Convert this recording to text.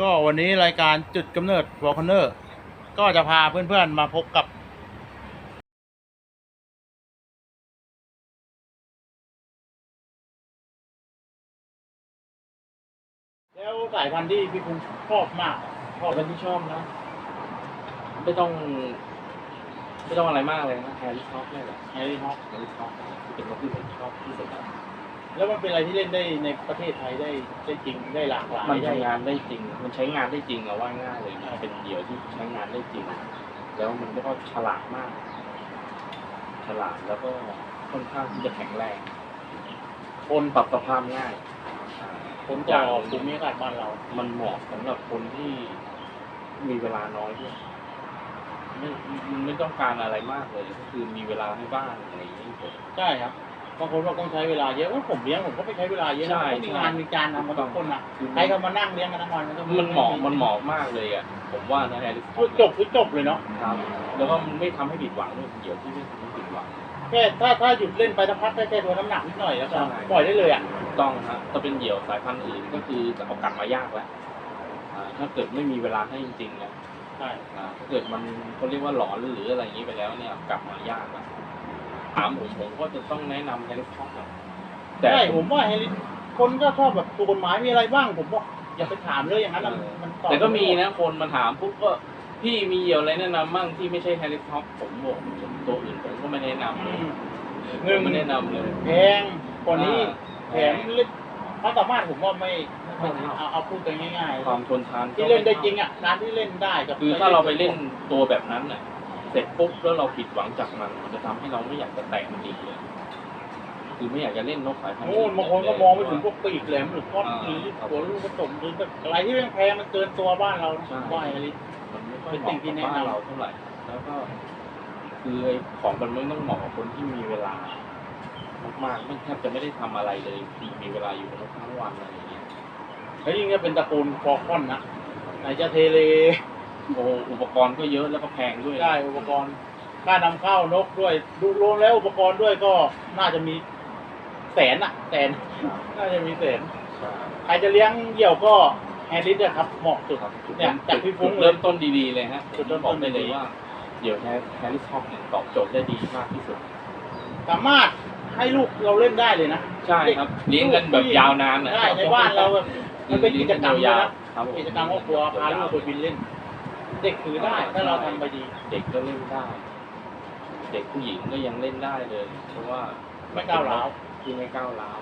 ก็วันนี้รายการจุดกำเนิดวอลคอนเนอร์ก็จะพาเพื่อนๆมาพบกับแล้วสายพันธุ์ที่พี่คุณชอบมากชอบเป็นที่ชอบนะ ไม่ต้อง ไม่ต้องอะไรมากเลยนะแฮร์รี่ท็อปนี่แหละแฮร์รี่ฮอกแฮร์รี่ท็อปเป็นนกที่ผมชอบที่สุด แล้วแล้วมันเป็นอะไรที่เล่นได้ในประเทศไทยได้ได้จริงได้หลากหลายมันได้ทำงานได้จริง มันใช้งานได้จริงอะว่าง่ายเลยนะเป็นเหยื่อที่ใช้งานได้จริง แล้วมันก็ฉลาดมาก ฉลาดแล้วก็ค่อนข้างที่จะแข็งแรงคนปรับสภาพง่ายอ่าผลต่อภูมิอากาศบ้านเรา มันเหมาะสำหรับคนที่มีเวลาน้อยด้วยไม่มันไม่ต้องการอะไรมากเลย ก็คือมีเวลาให้บ้างอะไรอย่างนี้ผมใช่ครับ บางคนว่าต้องใช้เวลาเยอะว่าผมเลี้ยงผมก็ไม่ใช้เวลาเยอะนะใช่ต้องมีงานมีการทำกันทุกคนนะคือใครก็มานั่งเลี้ยงกันทั้งวันก็มันเหมาะมันเหมาะมากเลยอะ ผมว่านะแฮร์รี่คือจบคือจบเลยเนาะครับแล้วก็มันไม่ทำให้ผิดหวังด้วยเดี๋ยวที่ไม่ทำให้ผิดหวัง แค่ถ้าถ้าหยุดเล่นไปสักพักแค่แค่ตัวน้ำหนักนิดหน่อยแล้วก็ใช่ ปล่อยได้เลยอะถูกต้องฮะถ้าเป็นเหยี่ยวสายพันธุ์อื่นก็คือจะเอากลับมายากแล้วอ่าถ้าเกิดไม่มีเวลาให้จริงๆเนี่ยใช่อ่าถ้าเกิดมันเขาเรียกว่าหลอนหรืออะไรอย่างนี้ไปแล้วเนี่ยกลับมายากแล้ว ถามผมผมก็จะต้องแนะนำแฮร์รี่ท็อปอะแต่ ใช่ผมว่าเฮลิคนก็ชอบแบบตัวกฎหมายมีอะไรบ้างผมบอกอย่าไปถามเลยอย่างนั้นอะมันตอบแต่ก็มีนะคนมาถามปุ๊บก็พี่มีเหยี่ยวอะไรแนะนำมั่งที่ไม่ใช่แฮร์รี่ท็อปผมบอกตัวอื่นผมก็ไม่แนะนำอืเลยม หนึ่งไม่แนะนำเลย แพงกว่านี้อ่าแถมเล่นความสามารถผมว่าไม่ไม่ไม่เท่า เอาเอาพูดกันง่ายความทนทานๆที่เล่นได้จริงอะการที่เล่นได้กับคือถ้าเราไปเล่นตัวแบบนั้นน่ะ เสร็จปุ๊บแล้วเราผิดหวังจากมันมันจะทำให้เราไม่อยากจะแตะมันอีกเลย คือไม่อยากจะเล่นนกสายพันธุ์ โน่นบางคนก็มองไปถึงพพววกปีกแหลมหรือก้อนหรือตัวลูกผสมหรือแบบอะไรที่แพงๆมันเกินตัวบ้านเรานะว่าไอ้ลิมันไม่ค่อยเป็นเหสิ่มาะงที่กับแนะนำบ้านเราเท่าไหร่ แล้วก็ คือไอ้ของมันไม่ต้องเหมาะกับคนที่มีเวลามากๆไม่แทบจะไม่ได้ทำอะไรเลยคือมีเวลาอยู่กับนกทั้งวันอะไรอย่างเงี้ย แล้วยิ่งถ้าเป็นตระกูลฟอร์คอนนะไหนจะเทเล โอ้อุปกรณ์ก็เยอะแล้วก็แพงด้วยได้อุปกรณ์ค่านำเข้านกด้วยดูรวมแล้วอุปกรณ์ด้วยก็น่าจะมีแสนอะแสนน่าจะมีแสนใช่ใครจะเลี้ยงเหยี่ยวก็แฮร์ริสอะครับเหมาะสุดครับเนี่ยจากพี่ฟุ้งจุดเลย เริ่มต้นดีๆเลยฮะจุดเริ่มบต้อกนได้เลยดีๆ ว่าเดี๋ยวแฮร์แฮร์รี่ท็อปเนี่ยตอบโจทย์ได้ดีมากที่สุด สามารถให้ลูกเราเล่นได้เลยนะ ใช่ครับเลี้ยงกันแบบยาวนานนะใช่ในบ้านเราแบบมันเป็นกิจกรรมเลยยาวนะๆครับผมกิจกรรมครอบครัวพาลูกไปบินเล่น เด็กถือได้ถ้าเราทำไปดี เด็กก็เล่นได้ เด็กผู้หญิงก็ยังเล่นได้เลย เพราะว่าไม่ก้าวร้าวที่ไม่ก้าวร้าว